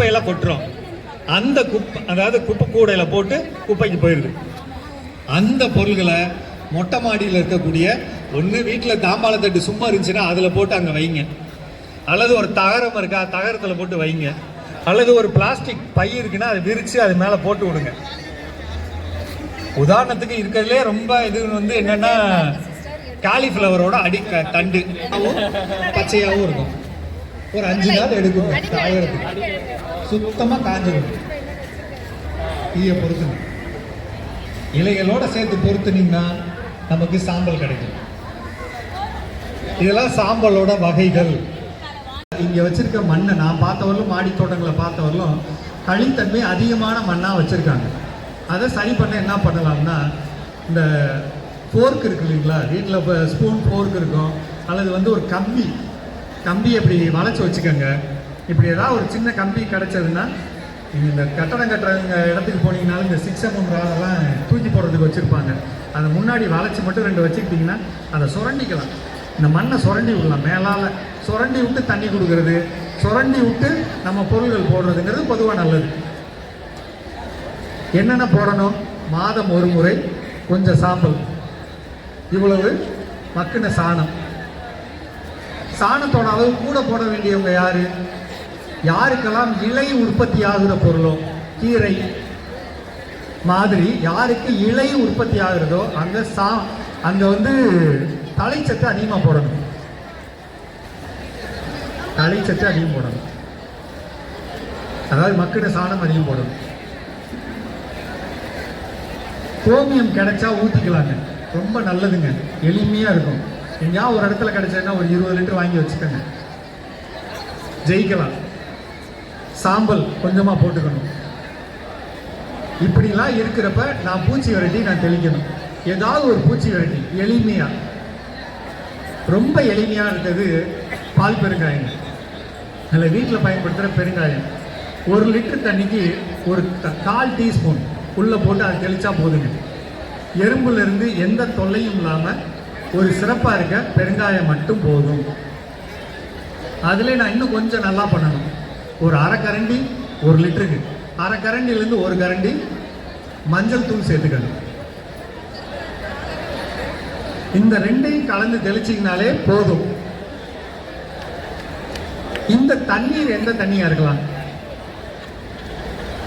குப்பையெல்லாம் கொட்டுறோம். அந்த குப்பை அதாவது குப்பை கூடையில் போட்டு குப்பைக்கு போயிடுது. அந்த பொருள்களை மொட்டை மாடியில் இருக்கக்கூடிய ஒன்று வீட்டில் தாம்பாளத்தட்டு சும்மா இருந்துச்சுன்னா அதில் போட்டு அங்கே வைங்க. அல்லது ஒரு தகரம் இருக்கா தகரத்தில் போட்டு வைங்க. அல்லது ஒரு பிளாஸ்டிக் பை இருக்குன்னா அதை விரித்து அது மேலே போட்டு விடுங்க. உதாரணத்துக்கு இருக்கிறதுலே ரொம்ப இது வந்து என்னன்னா காலிஃப்ளவரோட அடி தண்டு. பச்சையாகவும் இருக்கும். ஒரு அஞ்சு நாள் எடுக்கும். காயறதுக்கு சுத்தமாக காஞ்சிடும் தீயை பொறுத்துங்க. இலைகளோட சேர்த்து பொறுத்துனீங்கன்னா நமக்கு சாம்பல் கிடைக்கும். இதெல்லாம் சாம்பலோட வகைகள். இங்க வச்சிருக்க மண்ணை நான் பார்த்தவரையும் மாடி தோட்டங்களை பார்த்தவரையும் களித்தன்மை அதிகமான மண்ணா வச்சிருக்காங்க. அதை சரி பண்ண என்ன பண்ணலாம்னா இந்த ஃபோர்க் இருக்கு இல்லைங்களா? வீட்டில் இப்போ ஸ்பூன் ஃபோர்க் இருக்கும். அல்லது வந்து ஒரு கம்பி கம்பி இப்படி வளைச்சி வச்சுக்கோங்க. இப்படி ஏதாவது ஒரு சின்ன கம்பி கிடைச்சதுன்னா நீங்கள் இந்த கட்டடம் கட்டுறவங்க இடத்துக்கு போனீங்கனாலும் இந்த சிக்ஸ் எம்எம் ராடெல்லாம் தூக்கி போடுறதுக்கு வச்சுருப்பாங்க. அதை முன்னாடி வளைச்சி மட்டும் ரெண்டு வச்சுக்கிட்டிங்கன்னா அதை சுரண்டிக்கலாம். இந்த மண்ணை சுரண்டி விடலாம். மேலால் சுரண்டி விட்டு தண்ணி கொடுக்கறது சுரண்டி விட்டு நம்ம பொருள்கள் போடுறதுங்கிறது பொதுவாக நல்லது. என்னென்ன போடணும்? மாதம் ஒரு முறை கொஞ்சம் சாம்பல். இவ்வளவு மக்கின சாணம். சாணத்தோட அளவு கூட போட வேண்டியவங்க யாரு? யாருக்கெல்லாம் இலை உற்பத்தி ஆகுற பொருளோ கீரை மாதிரி யாருக்கு இலை உற்பத்தி ஆகுறதோ அங்க சா அங்க வந்து தலைச்சத்து அதிகமாக போடணும். தலைச்சத்து அதிகம் போடணும். அதாவது மக்கிட சாணம் அதிகம் போடணும். கோமியம் கிடைச்சா ஊற்றிக்கலாங்க ரொம்ப நல்லதுங்க. எளிமையாக இருக்கும். எங்கேயாவது ஒரு இடத்துல கிடைச்சதுன்னா ஒரு இருபது லிட்டர் வாங்கி வச்சுக்கோங்க. ஜெயிக்கலாம். சாம்பல் கொஞ்சமாக போட்டுக்கணும். இப்படிலாம் இருக்கிறப்ப நான் பூச்சி விரட்டி நான் தெளிக்கணும். ஏதாவது ஒரு பூச்சி விரட்டி எளிமையாக ரொம்ப எளிமையாக இருக்கிறது பால் பெருங்காயம். அதில் வீட்டில் பயன்படுத்துகிற பெருங்காயம். ஒரு லிட்டர் தண்ணிக்கு ஒரு க- கால் டீஸ்பூன். உள்ளே போட்டு அதை தெளித்தா போதுங்க. எறும்புலேருந்து எந்த தொல்லையும் இல்லாமல் ஒரு சிறப்பாக இருக்க பெருங்காயம் மட்டும் போதும். அதில் நான் இன்னும் கொஞ்சம் நல்லா பண்ணணும். ஒரு அரை கரண்டி ஒரு லிட்டருக்கு. அரை கரண்டிலேருந்து ஒரு கரண்டி மஞ்சள் தூள் சேர்த்துக்கணும். இந்த ரெண்டையும் கலந்து தெளிச்சிங்கனாலே போதும். இந்த தண்ணீர் எந்த தண்ணியாக இருக்கலாம்?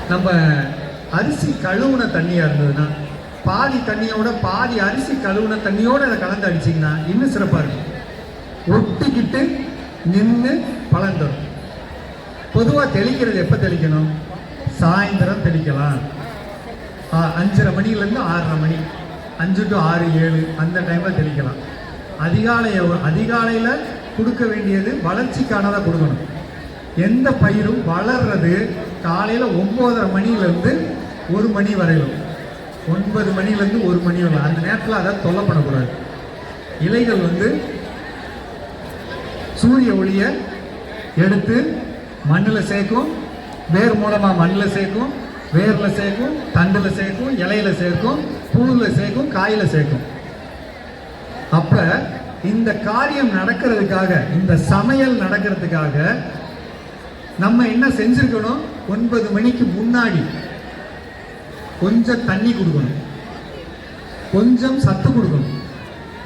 நம்ம அரிசி கழுவுன தண்ணியாக இருந்ததுன்னா பாதி தண்ணியோட பாதி அரிசி கழுவுன தண்ணியோட அதை கலந்து அடிச்சிங்கன்னா இன்னும் சிறப்பாக இருக்கும். ஒட்டிக்கிட்டு நின்று பலன் தரும். பொதுவாக தெளிக்கிறது எப்போ தெளிக்கணும்? சாயந்தரம் தெளிக்கலாம். ஆ, அஞ்சரை மணிலேருந்து ஆறரை மணி. அஞ்சு டு ஆறு ஏழு அந்த டைமில் தெளிக்கலாம். அதிகாலைய அதிகாலையில் கொடுக்க வேண்டியது வளர்ச்சிக்கானதாக கொடுக்கணும். எந்த பயிரும் வளர்றது காலையில் ஒம்போதரை மணிலேருந்து ஒரு மணி வரையிலும். ஒன்பது மணிலேருந்து ஒரு மணி வரை. அந்த நேரத்தில் அதை தொல்லை பண்ணக்கூடாது. இலைகள் வந்து சூரிய ஒளியை எடுத்து மண்ணில் சேர்க்கும் வேர் மூலமாக மண்ணில் சேர்க்கும் வேரில் சேர்க்கும் தண்டில் சேர்க்கும் இலையில சேர்க்கும் பூவில் சேர்க்கும் காயில் சேர்க்கும். அப்போ இந்த காரியம் நடக்கிறதுக்காக இந்த சமையல் நடக்கிறதுக்காக நம்ம என்ன செஞ்சிருக்கணும்? ஒன்பது மணிக்கு முன்னாடி கொஞ்சம் தண்ணி கொடுக்கணும். கொஞ்சம் சத்து கொடுக்கணும்.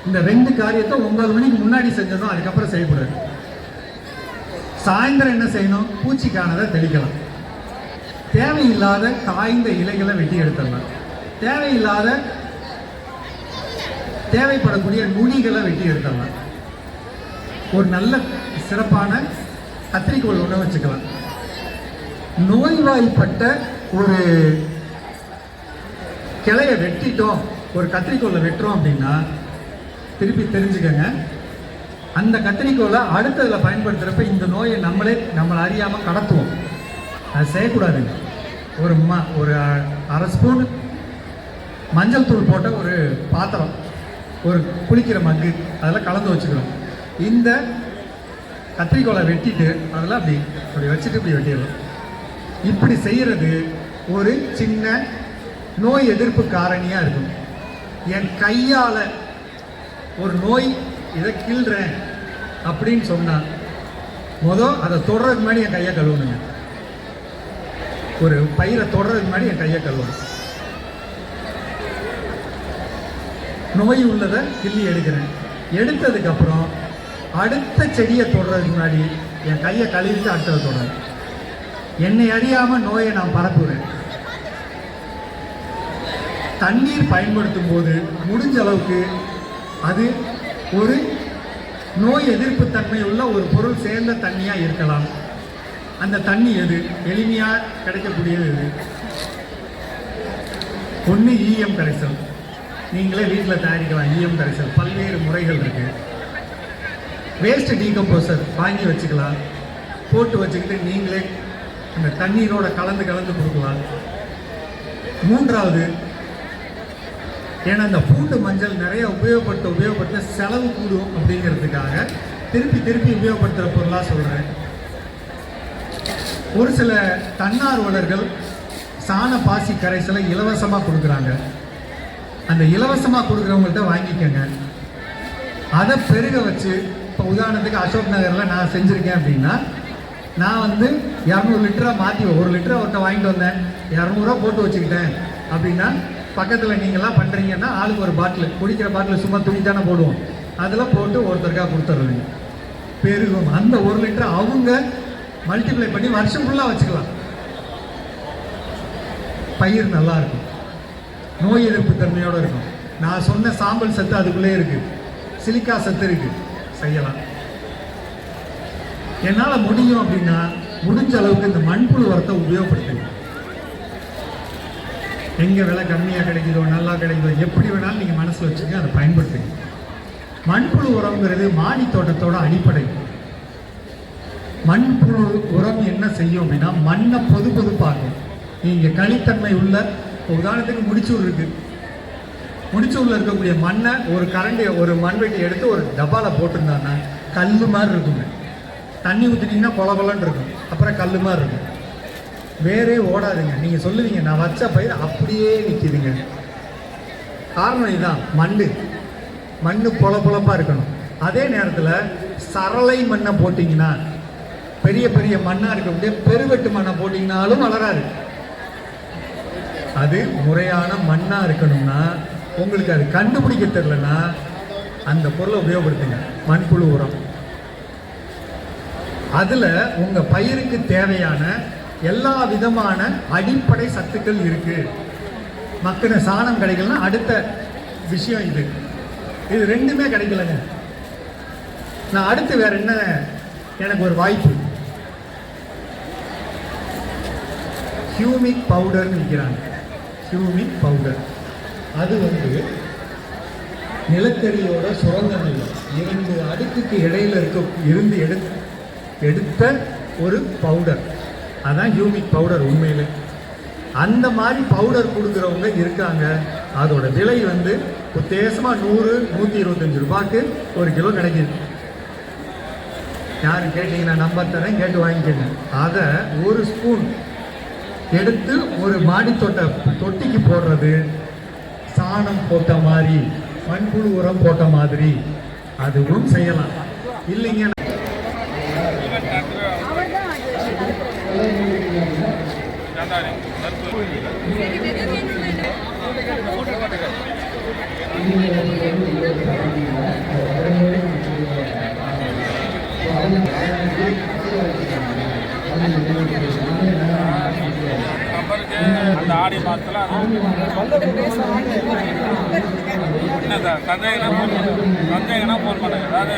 இந்த ரெண்டு காரியத்தை ஒன்பது மணிக்கு முன்னாடி செஞ்சதும் அதுக்கப்புறம் செய்யக்கூடாது. சாயந்தரம் என்ன செய்யணும்? பூச்சிக்கானதை தெளிக்கலாம். தேவையில்லாத காய்ந்த இலைகளை வெட்டி எடுத்துடலாம். தேவையில்லாத தேவைப்படக்கூடிய நுனிகளை வெட்டி எடுத்துடலாம். ஒரு நல்ல சிறப்பான கத்திரிக்கோள் ஒன்று வச்சுக்கலாம். நோய்வாய்ப்பட்ட ஒரு கிளைய வெட்டிட்டோம். ஒரு கத்திரிக்கோலை வெட்டுறோம் அப்படின்னா திருப்பி தெரிஞ்சுக்கங்க. அந்த கத்திரிக்கோலை அடுத்ததில் பயன்படுத்துகிறப்ப இந்த நோயை நம்மளே நம்மளை அறியாமல் கடத்துவோம். அது செய்யக்கூடாதுங்க ஒரு ம ஒரு அரை ஸ்பூன் மஞ்சள் தூள் போட்ட ஒரு பாத்திரம் ஒரு குளிக்கிற மக்கு அதெல்லாம் கலந்து வச்சுக்கிறோம். இந்த கத்திரிக்கோலை வெட்டிட்டு அதெல்லாம் அப்படி அப்படி வச்சுட்டு இப்படி வெட்டிடலாம். இப்படி செய்கிறது ஒரு சின்ன நோய் எதிர்ப்பு காரணியாக இருக்கும். என் கையால் ஒரு நோய் இதை கீழ்றேன் அப்படின்னு சொன்னால் மொதல் அதை தொடர்றதுக்கு முன்னாடி என் கையை கழுவணுங்க. ஒரு பயிரை தொடறதுக்கு முன்னாடி என் கையை கழுவணும். நோய் உள்ளதை கிள்ளி எடுக்கிறேன். எடுத்ததுக்கப்புறம் அடுத்த செடியை தொடுறதுக்கு முன்னாடி என் கையை கழுவிட்டு அடுத்ததை தொடரும் என்னை அறியாமல் நோயை நான் பரப்புகிறேன் தண்ணீர் பயன்படுத்தும் போது முடிஞ்ச அளவுக்கு அது ஒரு நோய் எதிர்ப்பு தன்மை உள்ள ஒரு பொருள் சேர்ந்த தண்ணியாக இருக்கலாம். அந்த தண்ணி எது? எளிமையாக கிடைக்கக்கூடியது எது? ஒன்று ஈயம் கரைசல். நீங்களே வீட்டில் தயாரிக்கலாம் ஈயம் கரைசல். பல்வேறு முறைகள் இருக்கு. வேஸ்ட் டீகம்போசர் வாங்கி வச்சுக்கலாம். போட்டு வச்சுக்கிட்டு நீங்களே அந்த தண்ணீரோட கலந்து கலந்து கொடுக்கலாம். மூன்றாவது ஏன்னா அந்த பூண்டு மஞ்சள் நிறைய உபயோகப்படுத்த உபயோகப்படுத்த செலவு கூடும் அப்படிங்கிறதுக்காக திருப்பி திருப்பி உபயோகப்படுத்துகிற பொருளாக சொல்கிறேன் ஒரு சில தன்னார்வலர்கள் சாண பாசி கரைசலை இலவசமாக கொடுக்குறாங்க. அந்த இலவசமாக கொடுக்குறவங்கள்ட்ட வாங்கிக்கோங்க. அதை பெருக வச்சு இப்போ உதாரணத்துக்கு அசோக் நகரில் நான் செஞ்சுருக்கேன் அப்படின்னா நான் வந்து இரநூறு லிட்டராக மாற்றி ஒரு லிட்டரை ஒருத்த வாங்கிட்டு வந்தேன். இரநூறுவா போட்டு வச்சுக்கிட்டேன் அப்படின்னா பக்கத்தில் நீங்களாம் பண்ணுறீங்கன்னா ஆளுக்கு ஒரு பாட்டில் குடிக்கிற பாட்டில் சும்மா துணி தானே போடுவோம். அதெல்லாம் போட்டு ஒருத்தருக்காக கொடுத்துட்றீங்க பெருகும். அந்த ஒரு லிட்டர் அவங்க மல்டிப்ளை பண்ணி வருஷம் ஃபுல்லாக வச்சுக்கலாம். பயிர் நல்லா இருக்கும். நோய் எதிர்ப்பு தன்மையோட இருக்கும். நான் சொன்ன சாம்பல் சத்து அதுக்குள்ளே இருக்கு. சிலிக்கா சத்து இருக்கு. செய்யலாம். என்னால் முடியும் அப்படின்னா முடிஞ்ச அளவுக்கு இந்த மண்புழு உரத்தை உபயோகப்படுத்துங்க. எங்கே விலை கம்மியாக கிடைக்குதோ நல்லா கிடைக்குதோ எப்படி வேணாலும் நீங்கள் மனசில் வச்சுக்க அதை பயன்படுத்துங்க. மண்புழு உரங்கிறது மாடி தோட்டத்தோட அடிப்படை. மண்புழு உரம் என்ன செய்யும் அப்படின்னா மண்ணை பொது பொதுப்பாக்கும். நீங்கள் களித்தன்மை உள்ள உதாரணத்துக்கு முடிச்சூர் இருக்குது முடிச்சூரில் இருக்கக்கூடிய மண்ணை ஒரு கரண்டி ஒரு மண்வெட்டி எடுத்து ஒரு டப்பாவில் போட்டிருந்தாங்கன்னா கல் மாதிரி இருக்குங்க. தண்ணி ஊற்றிட்டிங்கன்னா கொல கொலன்னு இருக்கும். அப்புறம் கல் மாதிரி இருக்கும். வேறே ஓடாதுங்க. நீங்கள் சொல்லுவீங்க நான் வச்ச பயிர் அப்படியே நிற்கிதுங்க காரணம் இதுதான் மண் மண் பொல பொலப்பாக இருக்கணும். அதே நேரத்தில் சரளை மண்ணை போட்டிங்கன்னா பெரிய பெரிய மண்ணாக இருக்கக்கூடிய பெருவெட்டு மண்ணை போட்டிங்கனாலும் வளராது. அது முறையான மண்ணாக இருக்கணும்னா உங்களுக்கு அது கண்டுபிடிக்க தெரிலனா அந்த பொருளை உபயோகப்படுத்துங்க. மண்புழு உரம். அதில் உங்கள் பயிருக்கு தேவையான எல்லா விதமான அடிப்படை சத்துக்கள் இருக்கு. மக்கின சாணம் கிடைக்கலன்னா அடுத்த விஷயம் இது. இது ரெண்டுமே கிடைக்கலங்க. நான் அடுத்து வேற என்ன எனக்கு ஒரு வாய்ப்பு. ஹியூமிக் பவுடர்னு விற்கிறாங்க ஹியூமிக் பவுடர் அது வந்து நிலக்கரியோட சுரங்க நிலம் இரண்டு அடுக்குக்கு இடையில இருக்க இருந்து எடுத்த ஒரு பவுடர் அதான் ஹியூமிக் பவுடர் உண்மையில். அந்த மாதிரி பவுடர் கொடுக்குறவங்க இருக்காங்க. அதோட விலை வந்து உத்தேசமாக நூறு நூற்றி இருபத்தஞ்சு ரூபாய்க்கு ஒரு கிலோ கிடைக்குது. யார் கேட்டிங்கன்னா நம்பர் தரேன் கேட்டு வாங்கிக்கோங்க. அதை ஒரு ஸ்பூன் எடுத்து ஒரு மாடி தோட்ட தொட்டிக்கு போடுறது. சாணம் போட்ட மாதிரி மண்புழு உரம் போட்ட மாதிரி. அதுவும் செய்யலாம். இல்லைங்க. அந்த ஆடி மாதத்தில் என்ன சார் சந்தேகம்னா ஃபோன் பண்ணுங்க ஃபோன் பண்ணுங்க அதாவது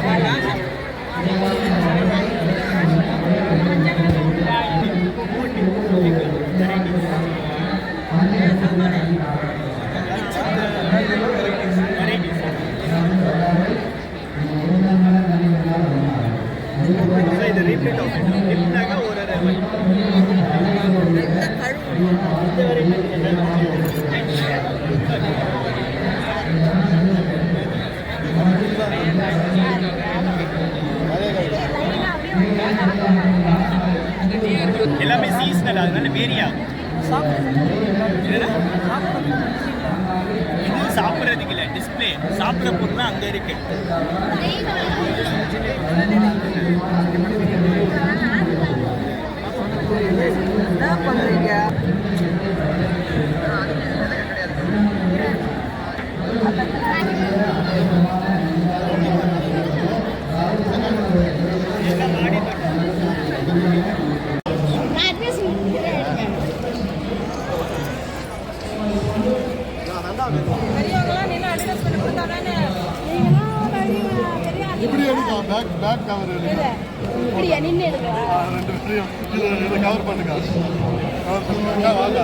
எல்லாமே சீசனல் அதனால வேரி ஆகும். இது சாப்பிட்றதுக்கு இல்லை. டிஸ்பிளே சாப்பிட்ற பொருள் அங்கே இருக்கு. Thank you. பெரியவங்களாம் நின்று அட்ரஸ் பண்ணி கொடுத்தா தானே? நீங்களாம் பெரிய பெரிய இப்படி எடுக்கலாம்? பேக் பேக் கவர் எடுக்கலாம். கவர் பண்ணுங்க. கவர் பண்ணுங்க வாங்க.